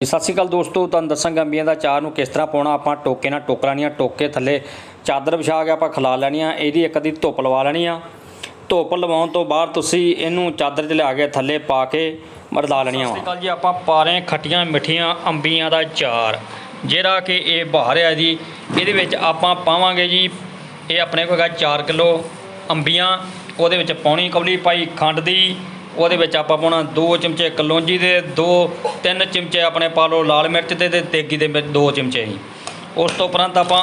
ਸਤਿ ਸ਼੍ਰੀ ਅਕਾਲ ਦੋਸਤੋ, ਤੁਹਾਨੂੰ ਦੱਸਾਂਗਾ ਅੰਬੀਆਂ ਦਾ ਚਾਰ ਨੂੰ ਕਿਸ ਤਰ੍ਹਾਂ ਪਾਉਣਾ। ਆਪਾਂ ਟੋਕੇ ਨਾਲ ਟੋਕ ਲੈਣੀਆਂ, ਟੋਕੇ ਥੱਲੇ ਚਾਦਰ ਵਿਛਾ ਕੇ ਆਪਾਂ ਖਿਲਾ ਲੈਣੀ ਆ ਇਹਦੀ ਇੱਕ ਅੱਧੀ ਧੁੱਪ ਲਵਾ ਲੈਣੀ ਆ। ਧੁੱਪ ਲਵਾਉਣ ਤੋਂ ਬਾਅਦ ਤੁਸੀਂ ਇਹਨੂੰ ਚਾਦਰ 'ਚ ਲਿਆ ਕੇ ਥੱਲੇ ਪਾ ਕੇ ਮਰਦਾ ਲੈਣੀਆਂ ਅਕਾਲ ਜੀ, ਆਪਾਂ ਪਾ ਰਹੇ ਖੱਟੀਆਂ ਮਿੱਠੀਆਂ ਅੰਬੀਆਂ ਦਾ ਚਾਰ। ਜਿਹੜਾ ਕਿ ਇਹ ਬਾਹਰ ਆ ਜੀ, ਇਹਦੇ ਵਿੱਚ ਆਪਾਂ ਪਾਵਾਂਗੇ ਜੀ, ਇਹ ਆਪਣੇ ਕੋਲ ਹੈਗਾ 4 ਕਿਲੋ ਅੰਬੀਆਂ, ਉਹਦੇ ਵਿੱਚ ਪਾਉਣੀ ਕਵਲੀ ਪਾਈ ਖੰਡ ਦੀ ਉਹਦੇ ਵਿੱਚ ਆਪਾਂ ਪਾਉਣਾ 2 ਚਮਚੇ ਕਲੌਂਜੀ ਦੇ 2 3 ਚਮਚੇ ਆਪਣੇ ਪਾ ਲਓ ਲਾਲ ਮਿਰਚ ਦੇ ਤੇ ਤੇਗੀ ਦੇ ਵਿੱਚ 2 ਚਮਚੇ ਜੀ ਉਸ ਤੋਂ ਉਪਰੰਤ ਆਪਾਂ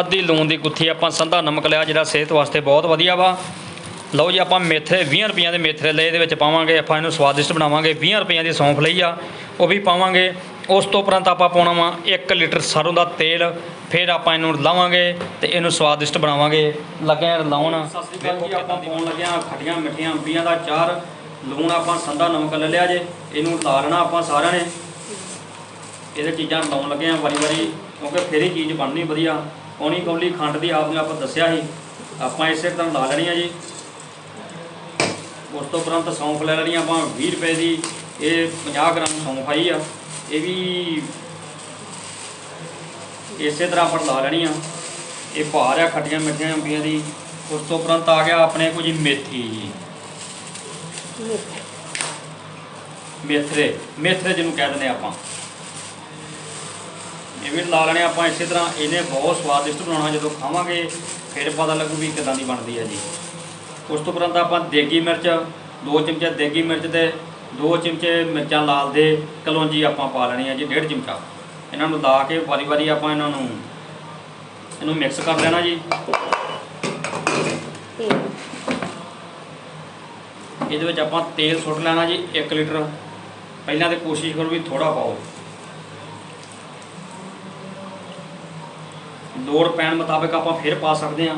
ਅੱਧੀ ਲੂਣ ਦੀ ਗੁੱਥੀ ਆਪਾਂ ਸੰਧਾ ਨਮਕ ਲਿਆ, ਜਿਹੜਾ ਸਿਹਤ ਵਾਸਤੇ ਬਹੁਤ ਵਧੀਆ ਵਾ। ਲਓ ਜੀ, ਆਪਾਂ ਮੇਥੇ 20 ਰੁਪਈਆਂ ਦੇ ਮੇਥੇ ਲਏ, ਇਹਦੇ ਵਿੱਚ ਪਾਵਾਂਗੇ, ਆਪਾਂ ਇਹਨੂੰ ਸਵਾਦਿਸ਼ਟ ਬਣਾਵਾਂਗੇ। 20 ਰੁਪਈਆਂ ਦੀ ਸੌਂਫ ਲਈ ਆ, ਉਹ ਵੀ ਪਾਵਾਂਗੇ। ਉਸ ਤੋਂ ਉਪਰੰਤ ਆਪਾਂ ਪਾਉਣਾ ਵਾ 1 ਲੀਟਰ ਸਰੋਂ ਦਾ ਤੇਲ, ਫਿਰ ਆਪਾਂ ਇਹਨੂੰ ਲਾਵਾਂਗੇ ਤੇ ਇਹਨੂੰ ਸਵਾਦਿਸ਼ਟ ਬਣਾਵਾਂਗੇ। ਲੱਗੇ ਲਾਉਣ। ਸਤਿ ਜੀ, ਆਪਾਂ ਪਾਉਣ ਲੱਗਿਆ ਖੱਟੀਆਂ ਮਿੱਠੀਆਂ ਅੰਬੀਆਂ ਦਾ ਚਾਰ ਲੂਣ ਆਪਾਂ ਸੰਧਾ ਨਮਕ ਲੈ ਲਿਆ ਜੇ, ਇਹਨੂੰ ਲਾ ਲੈਣਾ ਆਪਾਂ ਸਾਰਿਆਂ ਨੇ। ਇਹਦੇ ਚੀਜ਼ਾਂ ਲਾਉਣ ਲੱਗੇ ਆ ਵਾਰੀ ਵਾਰੀ, ਕਿਉਂਕਿ ਫਿਰ ਹੀ ਚੀਜ਼ ਬਣਨੀ ਵਧੀਆ। ਪੌਣੀ ਕੌਲੀ ਖੰਡ ਦੀ ਆਪ ਨੂੰ ਆਪਾਂ ਦੱਸਿਆ ਸੀ, ਆਪਾਂ ਇਸੇ ਤਰ੍ਹਾਂ ਲਾ ਲੈਣੀ ਆ ਜੀ। ਉਸ ਤੋਂ ਉਪਰੰਤ ਸੌਂਫ ਲੈ ਲੈਣੀ ਆਪਾਂ 20 ਰੁਪਏ ਦੀ। ਇਹ 50 ਗ੍ਰਾਮ ਸੌਂਫ ਆਈ ਆ, ਇਹ ਵੀ ਇਸੇ ਤਰ੍ਹਾਂ ਆਪਾਂ ਲਾ ਲੈਣੀ ਆ। ਇਹ ਭਾਰ ਆ ਖੱਟੀਆਂ ਮਿੱਠੀਆਂ ਅੰਬੀਆਂ ਦੀ। ਉਸ ਤੋਂ ਉਪਰੰਤ ਆ ਗਿਆ ਆਪਣੇ ਕੋਲ ਜੀ ਮੇਥੀ ਜੀ। ਮੇਥਰੇ ਮੇਥਰੇ ਜਿਹਨੂੰ ਕਹਿ ਦਿੰਦੇ ਆਪਾਂ। ਇਹ ਵੀ ਲਾ ਲੈਣੇ ਆਪਾਂ ਇਸੇ ਤਰ੍ਹਾਂ, ਇਹਨੇ ਬਹੁਤ ਸਵਾਦਿਸ਼ਟ ਬਣਾਉਣਾ, ਜਦੋਂ ਖਾਵਾਂਗੇ, ਫਿਰ ਪਤਾ ਲੱਗੂ ਵੀ ਕਿਦਾਂ ਦੀ ਬਣਦੀ ਹੈ ਜੀ। ਉਸ ਤੋਂ ਉਪਰੰਤ ਆਪਾਂ ਦੇਗੀ ਮਿਰਚ, ਦੋ ਚਮਚੇ ਦੇਗੀ ਮਿਰਚ ਤੇ ਦੋ ਚਮਚੇ ਮਿਰਚਾਂ ਲਾਲ ਦੇ ਕਲੌਂਜੀ ਆਪਾਂ ਪਾ ਲੈਣੀ ਹੈ ਜੀ, ਡੇਢ ਚਮਚਾ। ਇਹਨਾਂ ਨੂੰ ਲਾ ਕੇ ਵਾਰੀ ਵਾਰੀ ਆਪਾਂ ਇਹਨਾਂ ਨੂੰ, ਇਹਨੂੰ ਮਿਕਸ ਕਰ ਲੈਣਾ ਜੀ। ਇਹਦੇ ਵਿੱਚ ਆਪਾਂ ਤੇਲ ਸੁੱਟ ਲੈਣਾ ਜੀ 1 ਲੀਟਰ। ਪਹਿਲਾਂ ਤੇ ਕੋਸ਼ਿਸ਼ ਕਰੋ ਵੀ ਥੋੜਾ ਪਾਓ। ਲੋੜ ਪੈਣ ਮੁਤਾਬਕ ਆਪਾਂ ਫਿਰ ਪਾ ਸਕਦੇ ਹਾਂ।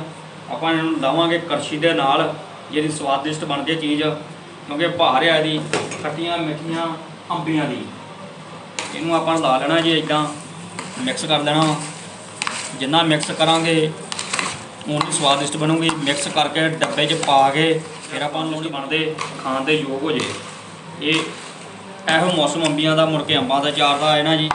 ਆਪਾਂ ਇਹਨੂੰ ਲਾਵਾਂਗੇ ਕੜਛੀ ਦੇ ਨਾਲ, ਜਿਹੜੀ ਸਵਾਦਿਸ਼ਟ ਬਣ ਜੇ ਚੀਜ਼, ਕਿਉਂਕਿ ਭਾਰ ਆ ਇਹਦੀ, ਖੱਟੀਆਂ ਮਿੱਠੀਆਂ ਅੰਬੀਆਂ ਦੀ। ਇਹਨੂੰ ਆਪਾਂ ਲਾ ਲੈਣਾ ਜੀ ਇਦਾਂ ਮਿਕਸ ਕਰ ਲੈਣਾ। ਜਿੰਨਾ ਮਿਕਸ ਕਰਾਂਗੇ ਉਨੀ ਸਵਾਦਿਸ਼ਟ ਬਣੂਗੀ। ਮਿਕਸ ਕਰਕੇ ਡੱਬੇ 'ਚ ਪਾ ਕੇ ਫਿਰ ਆਪਾਂ ਨੂੰ ਜਿਹੜੀ ਬਣਦੇ, ਖਾਣ ਦੇ ਯੋਗ ਹੋ ਜੇ। ਇਹ ਇਹੋ ਮੌਸਮ ਅੰਬੀਆਂ ਦਾ, ਮੁੜ ਕੇ ਅੰਬਾਂ ਦਾ ਚਾਰ ਦਾ ਹੈ ਨਾ ਜੀ।